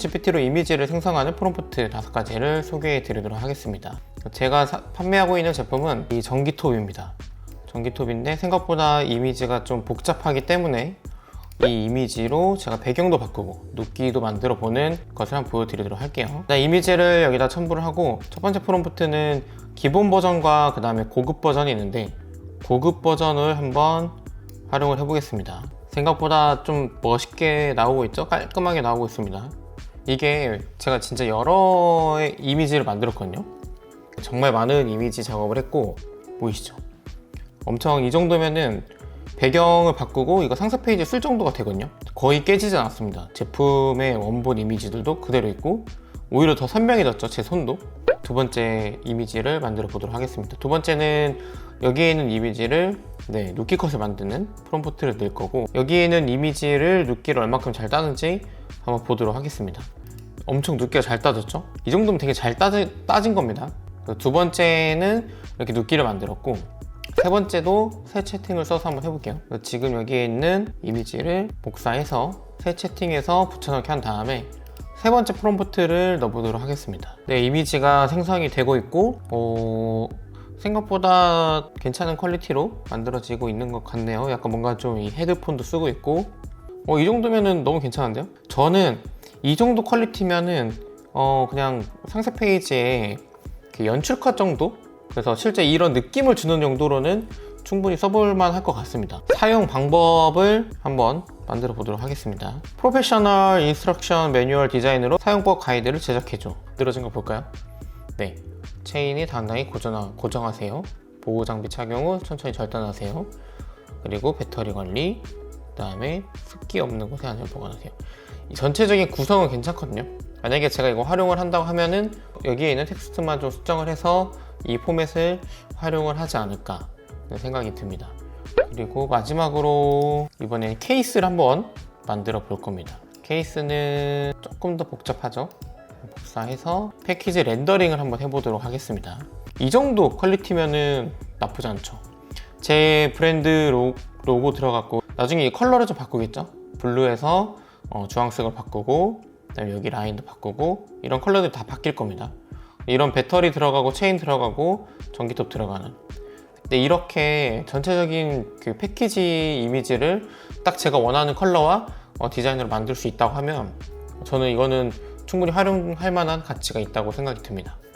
GPT로 이미지를 생성하는 프롬프트 다섯 가지를 소개해 드리도록 하겠습니다. 제가 사- 판매하고 있는 제품은 이 전기톱입니다. 전기톱인데 생각보다 이미지가 좀 복잡하기 때문에 이 이미지로 제가 배경도 바꾸고 눕기도 만들어 보는 것을 한번 보여드리도록 할게요. 일단 이미지를 여기다 첨부를 하고 첫 번째 프롬프트는 기본 버전과 그 다음에 고급 버전이 있는데 고급 버전을 한번 활용을 해보겠습니다. 생각보다 좀 멋있게 나오고 있죠? 깔끔하게 나오고 있습니다. 이게 제가 진짜 여러 이미지를 만들었거든요. 정말 많은 이미지 작업을 했고 보이시죠? 엄청 이 정도면은 배경을 바꾸고 이거 상세 페이지에 쓸 정도가 되거든요. 거의 깨지지 않았습니다. 제품의 원본 이미지들도 그대로 있고 오히려 더 선명해졌죠. 제 손도. 두 번째 이미지를 만들어 보도록 하겠습니다. 두 번째는 여기에 있는 이미지를 네, 눕기 컷을 만드는 프롬프트를 넣을 거고 여기에 있는 이미지를 눕기를 얼마큼 잘 따는지 한번 보도록 하겠습니다. 엄청 눕기가 잘 따졌죠? 이 정도면 되게 잘 따지, 따진 겁니다. 그두 번째는 이렇게 눕기를 만들었고 세 번째도 새 채팅을 써서 한번 해볼게요. 지금 여기에 있는 이미지를 복사해서 새 채팅에서 붙여넣기 한 다음에 세 번째 프롬프트를 넣어보도록 하겠습니다. 네, 이미지가 생성이 되고 있고, 어, 생각보다 괜찮은 퀄리티로 만들어지고 있는 것 같네요. 약간 뭔가 좀 이 헤드폰도 쓰고 있고, 어, 이 정도면은 너무 괜찮은데요? 저는 이 정도 퀄리티면은, 어, 그냥 상세 페이지에 그 연출 컷 정도? 그래서 실제 이런 느낌을 주는 정도로는 충분히 써볼만 할 것 같습니다. 사용 방법을 한번 만들어 보도록 하겠습니다. 프로페셔널 인스트럭션 매뉴얼 디자인으로 사용법 가이드를 제작해줘. 늘어진 거 볼까요? 네. 체인이 단단히 고정, 고정하세요. 보호 장비 착용 후 천천히 절단하세요. 그리고 배터리 관리, 그 다음에 습기 없는 곳에 안전 보관하세요. 이 전체적인 구성은 괜찮거든요. 만약에 제가 이거 활용을 한다고 하면은 여기에 있는 텍스트만 좀 수정을 해서 이 포맷을 활용을 하지 않을까 생각이 듭니다. 그리고 마지막으로 이번엔 케이스를 한번 만들어 볼 겁니다. 케이스는 조금 더 복잡하죠. 복사해서 패키지 렌더링을 한번 해보도록 하겠습니다. 이 정도 퀄리티면은 나쁘지 않죠. 제 브랜드 로, 고 들어갔고 나중에 이 컬러를 좀 바꾸겠죠. 블루에서 어, 주황색을 바꾸고 그다음에 여기 라인도 바꾸고 이런 컬러들이 다 바뀔 겁니다. 이런 배터리 들어가고 체인 들어가고 전기톱 들어가는 근데 이렇게 전체적인 그 패키지 이미지를 딱 제가 원하는 컬러와 어, 디자인으로 만들 수 있다고 하면 저는 이거는 충분히 활용할 만한 가치가 있다고 생각이 듭니다.